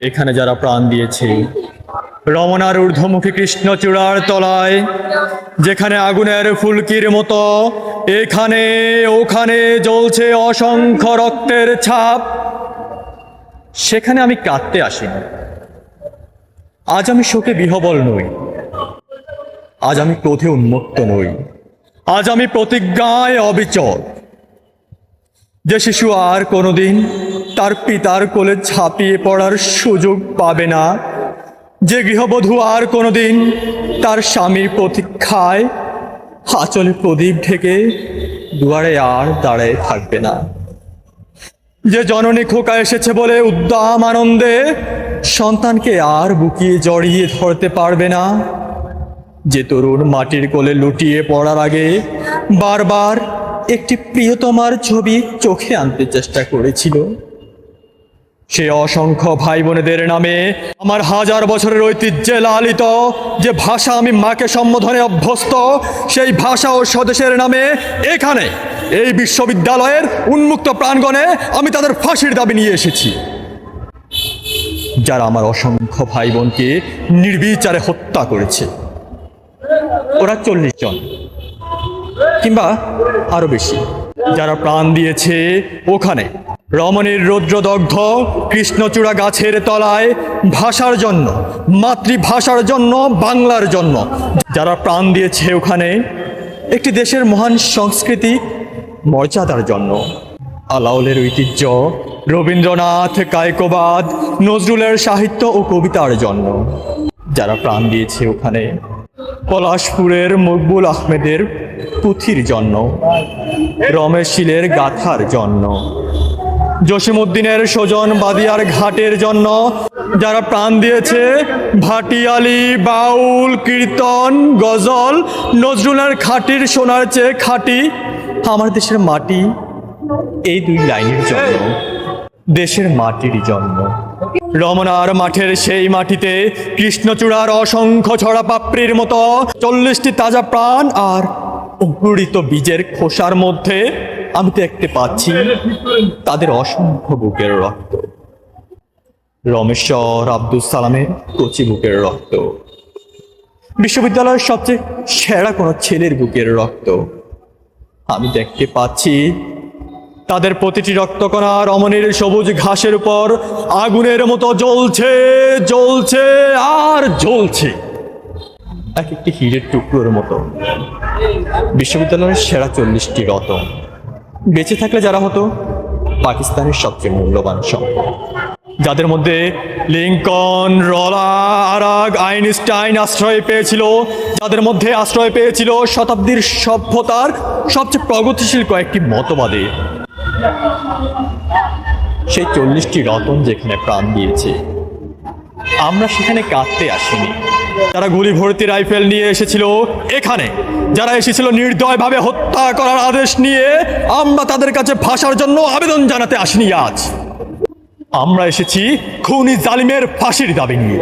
এখানে যারা প্রাণ দিয়েছে। রমনার ঊর্ধ্বমুখী কৃষ্ণচূড়ার তলায়, যেখানে আগুনের ফুলকির মতো, এখানে ওখানে জ্বলছে অসংখ্য রক্তের ছাপ। সেখানে আমি কাঁদতে আসিনি। আজ আমি শোকে বিহবল নই। আজ আমি ক্রোধে উন্মুক্ত নই। আজ আমি প্রতিজ্ঞায় অবিচল। যে শিশু আর কোনোদিন তার পিতার কোলে ছাপিয়ে পড়ার সুযোগ পাবে না। যে গৃহবধূ আর কোনোদিন তার স্বামীর প্রতীক্ষায় হাচলে প্রদীপ ঢেকে দুয়ারে আর দাঁড়ায় থাকবে না। যে জননী খোকা এসেছে বলে উদ্দাম আনন্দে সন্তানকে আর বুকিয়ে জড়িয়ে ধরতে পারবে না। যে তরুণ মাটির কোলে লুটিয়ে পড়ার আগে বারবার একটি প্রিয়তমার ছবি চোখে আনতে চেষ্টা করেছিল। সে অসংখ্য ভাই বোনেদের নামে আমার হাজার বছরের ঐতিহ্যে লালিত, যে ভাষা আমি মাকে সম্বোধনে অভ্যস্ত, সেই ভাষা ও স্বদেশের নামে এখানে, এই বিশ্ববিদ্যালয়ের উন্মুক্ত প্রাঙ্গণে আমি তাদের ফাঁসির দাবি নিয়ে এসেছি। যারা আমার অসংখ্য ভাই বোনকে নির্বিচারে হত্যা করেছে। ওরা চল্লিশ জন, কিংবা আরও বেশি, যারা প্রাণ দিয়েছে ওখানে। রমণীর রৌদ্রদগ্ধ কৃষ্ণচূড়া গাছের তলায় ভাষার জন্য, মাতৃভাষার জন্য, বাংলার জন্য। যারা প্রাণ দিয়েছে ওখানে, একটি দেশের মহান সংস্কৃতি মর্যাদার জন্য। আলাউলের ঐতিহ্য, রবীন্দ্রনাথ, কায়কোবাদ, নজরুলের সাহিত্য ও কবিতার জন্য। যারা প্রাণ দিয়েছে ওখানে, পলাশপুরের মকবুল আহমেদের পুঁথির জন্য, রমেশ শীলের গাথার জন্য। জসিমুদ্দিনের স্বজন বাদিয়ার ঘাটের জন্য যারা প্রাণ দিয়েছে, ভাটিয়ালি, বাউল, কীর্তন, গজল, নজরুলের খাটির সোনার চেয়ে খাঁটি আমার দেশের মাটি। এই দুই লাইনের জন্য, দেশের মাটির জন্য। রমনার মাঠের সেই মাটিতে কৃষ্ণচূড়ার অসংখ্য ছড়া পাপড়ির মতো চল্লিশটি তাজা প্রাণ আর অঙ্কুরিত বীজের খোসার মধ্যে আমি দেখতে পাচ্ছি। তাদের অসংখ্য বুকের রক্ত। রমেশ্বর আব্দুল সালামের কচি বুকের রক্ত। বিশ্ববিদ্যালয়ের সবচেয়ে সেরা কোনো ছেলের বুকের রক্ত। আমি দেখতে পাচ্ছি। তাদের প্রতিটি রক্তকণা রমণীর সবুজ ঘাসের উপর আগুনের মতো জ্বলছে জ্বলছে আর জ্বলছে। এক একটি হিরের টুকরোর মতো। বিশ্ববিদ্যালয়ের সেরা চল্লিশটি রতন। বেঁচে থাকলে যারা হতো, পাকিস্তানের সবচেয়ে মূল্যবান সম্পদ যাদের মধ্যে লিঙ্কন, রলা, আরাগ, আইনস্টাইন আশ্রয় পেয়েছিল, যাদের মধ্যে আশ্রয় পেয়েছিল শতাব্দীর সভ্যতার সবচেয়ে প্রগতিশীল কয়েকটি মতবাদে। সেই চল্লিশটি রতন যেখানে প্রাণ দিয়েছে, আমরা সেখানে কাঁদতে আসিনি। যারা গুলি ভর্তি রাইফেল নিয়ে এসেছিল এখানে, যারা এসেছিল নির্দয়ভাবে হত্যা করার আদেশ নিয়ে, আমরা তাদের কাছে ফাঁসার জন্য আবেদন জানাতে আসিনি আজ। আমরা এসেছি খুনি জালিমের ফাঁসির দাবি নিয়ে।